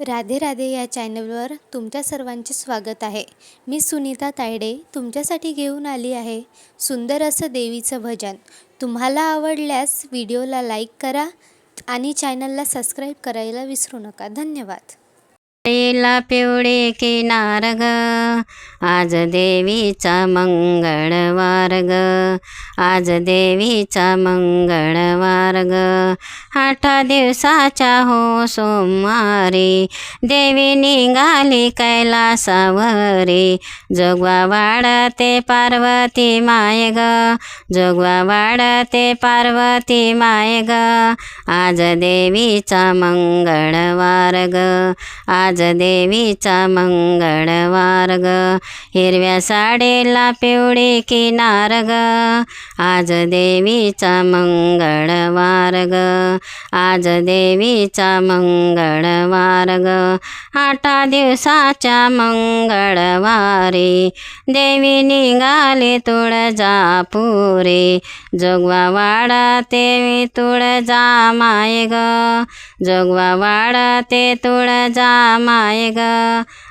राधे राधे या चॅनलवर तुमच्या सर्वांचे स्वागत आहे. मी सुनीता तायडे तुमच्यासाठी घेऊन आली आहे सुंदर असं देवीचं भजन. तुम्हाला आवडल्यास व्हिडिओला लाईक करा आणि चॅनलला सबस्क्राईब करायला विसरू नका. धन्यवाद. ला पिवळे किनार ग आज देवीचा मंगळवार ग आज देवीचा मंगळवार ग. आठ दिवसाच्या हो सोमवारी देवी निघाली कैलासावरी. जोगवा वाढते पार्वती माय ग. जोगवा वाढते पार्वती माय ग. आज देवीचा मंगळवार ग. आज देवीचा मंगळवार ग. हिरव्या साडीला पिवळी किनार ग. आज देवीचा मंगळवार ग. आज देवीचा मंगळवार ग आठा दिवसाच्या मंगळवारी देवी निघाली तुळजापुरी. जोगवा वाढते तुळजा माय ग जोगवा वाढते तुळजा माय ग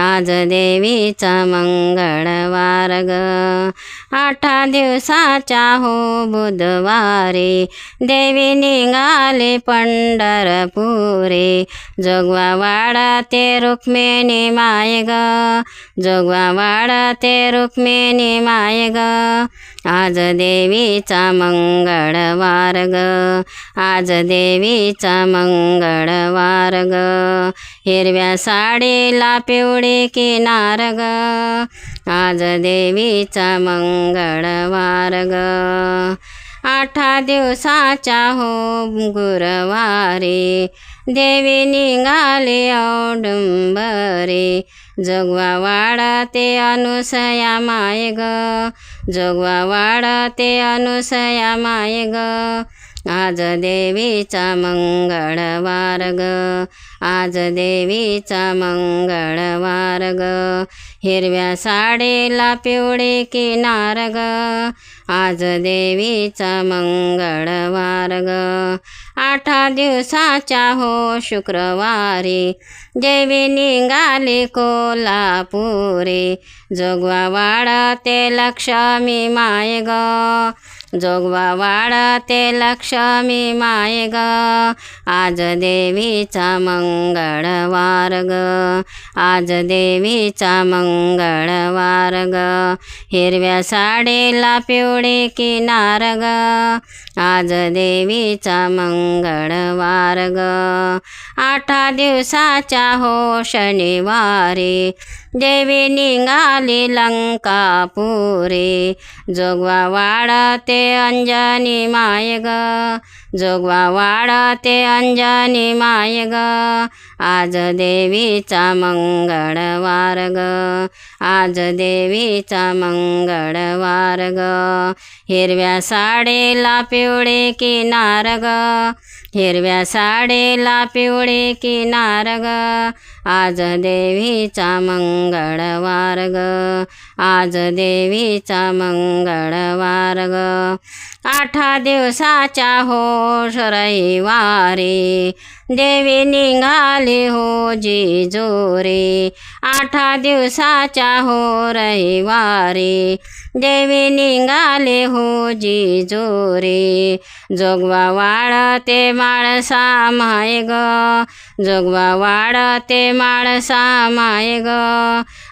आज देवीचा मंगळवार ग आठा दिवसाच्या हो बुधवारी देवी निघाली पंढरपुरे. जोगवा वाडा ते रुक्मिणी माय ग जोगवा वाडा ते रुक्मिणी माय ग आज देवीचा मंगळवार ग आज देवीचा मंगळवार ग हिरव्या साडीला पिवळी किनार ग आज देवीचा मंगळवार ग आठा दिवसाच्या हो गुरुवारी देवी निघाली जगवा जोगवा वाढते अनुसया माय ग जोगवा वाढते अनुसया माय ग आज देवीचा मंगळवार ग आज देवीचा मंगळवार ग हिरव्या साडीला पिवळी किनार ग आज देवीचा मंगळवार ग आठा दिवसाच्या हो शुक्रवारी देवी निघाली कोल्हापुरी. जोगवा वाढते लक्ष्मी माय ग जोगवा वाढते लक्ष्मी माय ग. आज देवीचा मंगळवार ग. आज देवीचा मंगळवार ग. हिरव्या साडीला पिवळी किनार ग. आज देवीचा मंगळवार ग. आठा दिवसाच्या हो शनिवारी देवी निघाली लंकापुरी. जोगवा वाढते अंजनी माय ग जोगवा वाढते अंजनी माय ग आज देवीचा मंगळवार ग आज देवीचा मंगळवार ग हिरव्या साडीला पिवळी किनार ग हिरव्या साडीला पिवळी किनार ग आज देवीचा मंगळवार ग आज देवीचा मंगळवार ग आठा दिवसाच्या हो रविवारी देवी निघाली हो जिजोरी. आठा दिवसाच्या हो रविवारी देवी निघाली हो जिजोरी. जोगवा वाढते माळसा माय ग जोगवा वाढते माळसा माय ग.